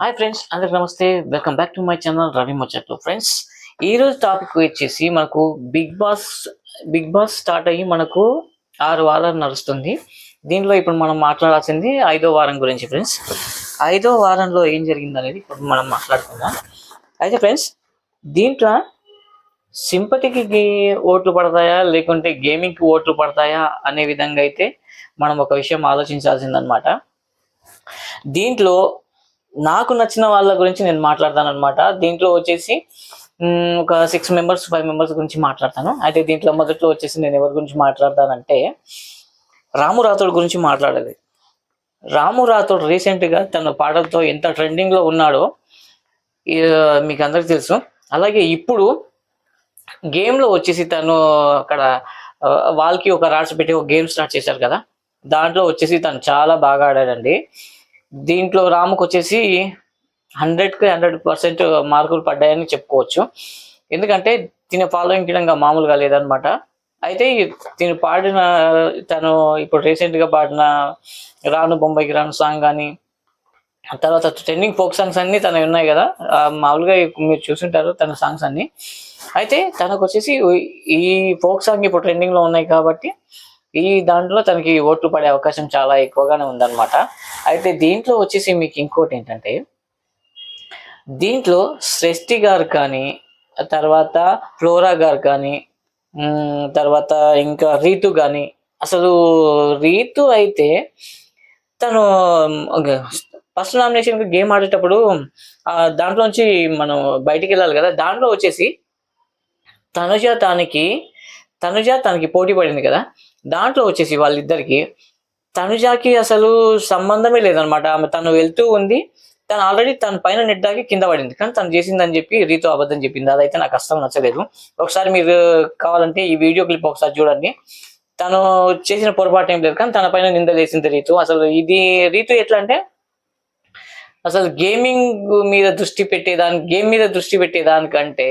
Hi friends అందరికి నమస్తే. Welcome back to my channel Ravi ముచ్చట్లు ఫ్రెండ్స్ ఈరోజు టాపిక్ వచ్చేసి మనకు Bigg Boss Bigg Boss start అయ్యి మనకు ఆరు వారాలు నడుస్తుంది. దీంట్లో ఇప్పుడు మనం మాట్లాడాల్సింది ఐదో వారం గురించి ఫ్రెండ్స్ ఐదో వారంలో ఏం జరిగింది అనేది ఇప్పుడు మనం మాట్లాడుకుందాం. అయితే ఫ్రెండ్స్ దీంట్లో సింపతికి ఓట్లు పడతాయా? లేకుంటే గేమింగ్కి ఓట్లు పడతాయా? అనే విధంగా అయితే మనం ఒక విషయం ఆలోచించాల్సిందనమాట దీంట్లో నాకు నచ్చిన వాళ్ళ గురించి నేను మాట్లాడతాను అనమాట దీంట్లో వచ్చేసి ఒక సిక్స్ మెంబర్స్ ఫైవ్ మెంబర్స్ గురించి మాట్లాడతాను. అయితే దీంట్లో మొదట్లో వచ్చేసి నేను ఎవరి గురించి మాట్లాడతానంటే రాము రాథోడ్ గురించి మాట్లాడాలి రాము రాథోడ్ రీసెంట్గా తన పాటలతో ఎంత ట్రెండింగ్లో ఉన్నాడో మీకు అందరికి తెలుసు. అలాగే ఇప్పుడు గేమ్లో వచ్చేసి తను అక్కడ వాళ్ళకి ఒక రాడ్స్ పెట్టి ఒక గేమ్ స్టార్ట్ చేశారు కదా. దాంట్లో వచ్చేసి తను చాలా బాగా ఆడాడండి. దీంట్లో రాముకు వచ్చేసి హండ్రెడ్కి హండ్రెడ్ పర్సెంట్ మార్కులు పడ్డాయని చెప్పుకోవచ్చు. ఎందుకంటే తిన ఫాలోయింగ్ కిడంగా మామూలుగా లేదనమాట అయితే తిను పాడిన తను ఇప్పుడు రీసెంట్గా పాడిన రాను బొంబాయికి రాను సాంగ్ కానీ తర్వాత ట్రెండింగ్ ఫోక్ సాంగ్స్ అన్నీ తనవి ఉన్నాయి కదా. మామూలుగా మీరు చూసుంటారు తన సాంగ్స్ అన్ని. అయితే తనకు వచ్చేసి ఈ ఫోక్ సాంగ్ ఇప్పుడు ట్రెండింగ్లో ఉన్నాయి కాబట్టి ఈ దాంట్లో తనకి ఓట్లు పడే అవకాశం చాలా ఎక్కువగానే ఉందన్నమాట. అయితే దీంట్లో వచ్చేసి మీకు ఇంకోటి ఏంటంటే దీంట్లో సృష్టి గారు కానీ తర్వాత ఫ్లోరా గారు కానీ తర్వాత ఇంకా రీతు కానీ అసలు రీతు అయితే తను ఫస్ట్ నామినేషన్ గేమ్ ఆడేటప్పుడు దాంట్లోంచి మనం బయటికి వెళ్ళాలి కదా దాంట్లో వచ్చేసి తనుజ తనకి తనుజ తనకి పోటీ పడింది కదా. దాంట్లో వచ్చేసి వాళ్ళిద్దరికి తనుజాకి అసలు సంబంధమే లేదనమాట ఆమె తను వెళ్తూ ఉంది. తను ఆల్రెడీ తన పైన నెట్టాకి కింద పడింది. కానీ తను చేసిందని చెప్పి రీతు అబద్ధం చెప్పింది. అదైతే నాకు అస్సలు నచ్చలేదు. ఒకసారి మీరు కావాలంటే ఈ వీడియో క్లిప్ ఒకసారి చూడండి. తను చేసిన పొరపాటు ఏం లేదు. కానీ తన పైన నింద చేసింది రీతు. అసలు ఇది రీతు ఎట్లా అంటే అసలు గేమింగ్ మీద దృష్టి పెట్టేదాని గేమ్ మీద దృష్టి పెట్టేదానికంటే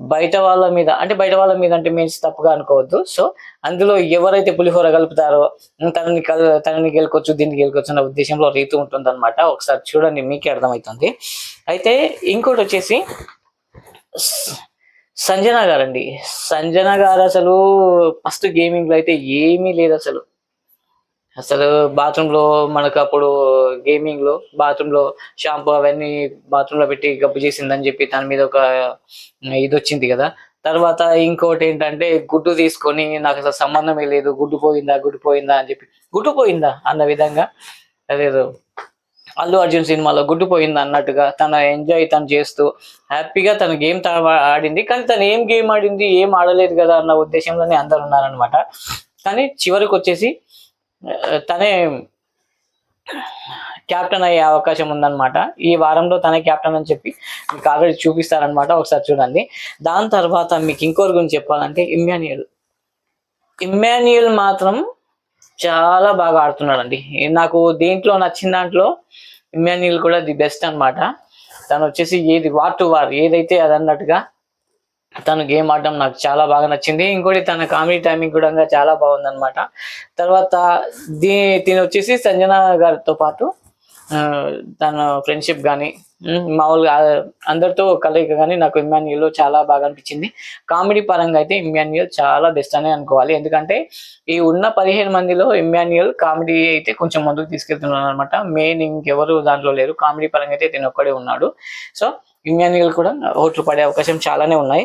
బయట వాళ్ళ మీద అంటే బయట వాళ్ళ మీద అంటే మీన్స్ తప్పుగా అనుకోవద్దు. సో అందులో ఎవరైతే పులిహోర కలుపుతారో తనని కల్ తనని గెలుకోవచ్చు దీన్ని గెలుకోవచ్చు అన్న ఉద్దేశంలో రీతి ఉంటుందన్నమాట. ఒకసారి చూడండి మీకే అర్థమవుతుంది అయితే ఇంకోటి వచ్చేసి స- సంజన గారండి. సంజన గారు అసలు ఫస్ట్ గేమింగ్లో అయితే ఏమీ లేదు అసలు. అసలు బాత్రూంలో మనకు అప్పుడు గేమింగ్లో బాత్రూంలో షాంపూ అవన్నీ బాత్రూంలో పెట్టి గబ్బు చేసిందని చెప్పి దాని మీద ఒక ఇది వచ్చింది కదా. తర్వాత ఇంకోటి ఏంటంటే గుడ్డు తీసుకొని నాకు అసలు సంబంధమే లేదు. గుడ్డు పోయిందా గుడ్డు పోయిందా అని చెప్పి గుడ్డు పోయిందా అన్న విధంగా అదేదో అల్లు అర్జున్ సినిమాలో గుడ్డు పోయిందా అన్నట్టుగా తన ఎంజాయ్ తను చేస్తూ హ్యాపీగా తన గేమ్ ఆడింది. కానీ తను ఏం గేమ్ ఆడింది ఏం ఆడలేదు కదా అన్న ఉద్దేశంలోనే అందరు ఉన్నారనమాట కానీ చివరికి వచ్చేసి తనే క్యాప్టెన్ అయ్యే అవకాశం ఉందన్నమాట. ఈ వారంలో తనే క్యాప్టెన్ అని చెప్పి మీకు ఆల్రెడీ చూపిస్తారనమాట ఒకసారి చూడండి. దాని తర్వాత మీకు ఇంకోరి గురించి చెప్పాలంటే ఇమ్మాన్యుయల్. ఇమ్మాన్యుయల్ మాత్రం చాలా బాగా ఆడుతున్నాడండి. నాకు దీంట్లో నచ్చిన దాంట్లో ఇమ్మాన్యుయల్ కూడా ది బెస్ట్ అనమాట తను వచ్చేసి ఏది వార్ టు వార్ ఏదైతే అది అన్నట్టుగా తను గేమ్ ఆడడం నాకు చాలా బాగా నచ్చింది. ఇంకోటి తన కామెడీ టైమింగ్ కూడా చాలా బాగుందనమాట తర్వాత దీ తిని వచ్చేసి సంజన గారితో పాటు తన ఫ్రెండ్షిప్ కానీ మామూలుగా అందరితో కలయిక కానీ నాకు ఇమ్మాన్యుయల్ చాలా బాగా అనిపించింది. కామెడీ పరంగా అయితే ఇమ్మాన్యుయల్ చాలా బెస్ట్ అనే అనుకోవాలి. ఎందుకంటే ఈ ఉన్న పదిహేను మందిలో ఇమ్మాన్యుయల్ కామెడీ అయితే కొంచెం ముందుకు తీసుకెళ్తున్నాను అనమాట మెయిన్ ఇంకెవరు దాంట్లో లేరు. కామెడీ పరంగా అయితే తిన ఒక్కడే ఉన్నాడు. సో ఇమ్మాన్యుయల్ కూడా ఓట్లు పడే అవకాశం చాలానే ఉన్నాయి.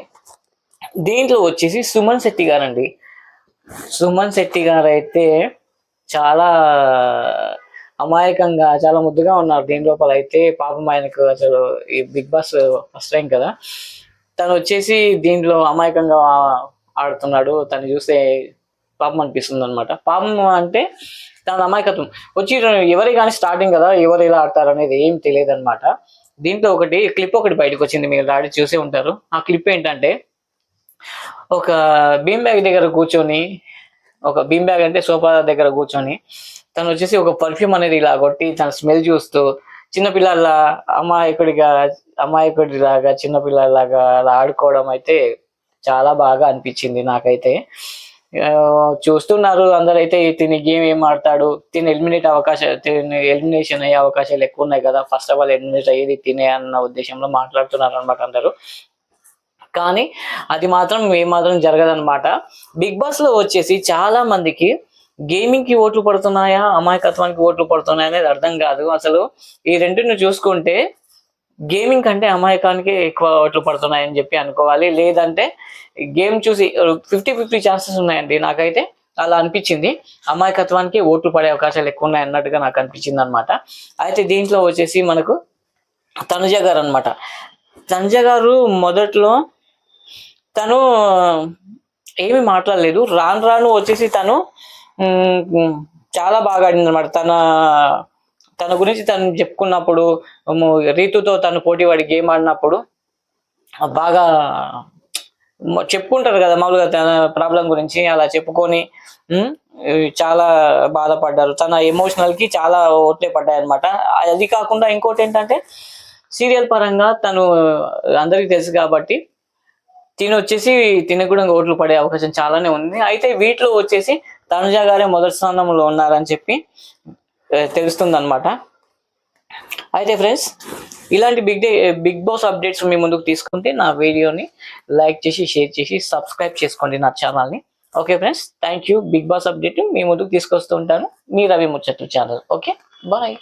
దీంట్లో వచ్చేసి సుమన్ శెట్టి గారండి. సుమన్ శెట్టి గారు అయితే చాలా అమాయకంగా చాలా ముద్దుగా ఉన్నారు. దీని లోపల అయితే పాపం ఆయనకు అసలు ఈ బిగ్ బాస్ ఫస్ట్ టైం కదా. తను వచ్చేసి దీంట్లో అమాయకంగా ఆడుతున్నాడు. తను చూస్తే పాపం అనిపిస్తుంది అనమాట పాపం అంటే తన అమాయకత్వం. వచ్చి ఎవరి కానీ స్టార్టింగ్ కదా ఎవరు ఇలా ఆడతారు అనేది ఏం తెలియదు అనమాట దీంట్లో ఒకటి క్లిప్ ఒకటి బయటకు వచ్చింది మీరు ఆడి చూసే ఉంటారు. ఆ క్లిప్ ఏంటంటే ఒక బీమ్ బ్యాగ్ దగ్గర కూర్చొని ఒక బీమ్ బ్యాగ్ అంటే సోఫా దగ్గర కూర్చొని తను వచ్చేసి ఒక పర్ఫ్యూమ్ అనేది ఇలా కొట్టి తన స్మెల్ చూస్తూ చిన్నపిల్లల అమాయకుడిగా అమాయకుడిలాగా చిన్నపిల్లలాగా అలా ఆడుకోవడం అయితే చాలా బాగా అనిపించింది నాకైతే. చూస్తున్నారు. అందరైతే తిని గేమ్ ఏం ఆడతాడు? తిని ఎలిమినేట్ అవకాశాలు తిని ఎలిమినేషన్ అయ్యే అవకాశాలు ఎక్కువ ఉన్నాయి కదా. ఫస్ట్ ఆఫ్ ఆల్ ఎలిమినేట్ అయ్యేది తినే అన్న ఉద్దేశంలో మాట్లాడుతున్నారు అనమాట అందరూ. కానీ అది మాత్రం ఏమాత్రం జరగదన్నమాట. బిగ్ బాస్లో వచ్చేసి చాలా మందికి గేమింగ్కి ఓట్లు పడుతున్నాయా? అమాయకత్వానికి ఓట్లు పడుతున్నాయా అనేది అర్థం కాదు. అసలు ఈ రెండుని చూసుకుంటే గేమింగ్ కంటే అమాయకానికి ఎక్కువ ఓట్లు పడుతున్నాయని చెప్పి అనుకోవాలి. లేదంటే గేమ్ చూసి ఫిఫ్టీ ఫిఫ్టీ ఛాన్సెస్ ఉన్నాయండి నాకైతే. అలా అనిపించింది. అమాయకత్వానికి ఓట్లు పడే అవకాశాలు ఎక్కువ ఉన్నాయి అన్నట్టుగా నాకు అనిపించింది అనమాట అయితే దీంట్లో వచ్చేసి మనకు తనుజ గారు అనమాట తనుజ గారు మొదట్లో తను ఏమి మాట్లాడలేదు. రాను రాను వచ్చేసి తను చాలా బాగా ఆడింది అనమాట తన తన గురించి తను చెప్పుకున్నప్పుడు రీతుతో తను పోటీ గేమ్ ఆడినప్పుడు బాగా చెప్పుకుంటారు కదా మామూలుగా తన ప్రాబ్లం గురించి అలా చెప్పుకొని చాలా బాధపడ్డారు. తన ఎమోషనల్కి చాలా ఓట్లే పడ్డాయి అనమాట అది కాకుండా ఇంకోటి ఏంటంటే సీరియల్ పరంగా తను అందరికీ తెలుసు కాబట్టి తిని వచ్చేసి తినకు కూడా ఓట్లు పడే అవకాశం చాలానే ఉంది. అయితే వీటిలో వచ్చేసి తనుజ గారే మొదటి స్థానంలో ఉన్నారని చెప్పి తెలుస్తుంది అనమాట అయితే ఫ్రెండ్స్ ఇలాంటి big day Bigg Boss updates మీ ముందుకు తీసుకుంటే నా వీడియోని లైక్ చేసి షేర్ చేసి సబ్స్క్రైబ్ చేసుకోండి నా ఛానల్ని. Okay friends thank you. Bigg Boss update మీ ముందుకు తీసుకొస్తూ ఉంటాను. మీ రవి ముచ్చట్లు ఛానల్. Okay bye.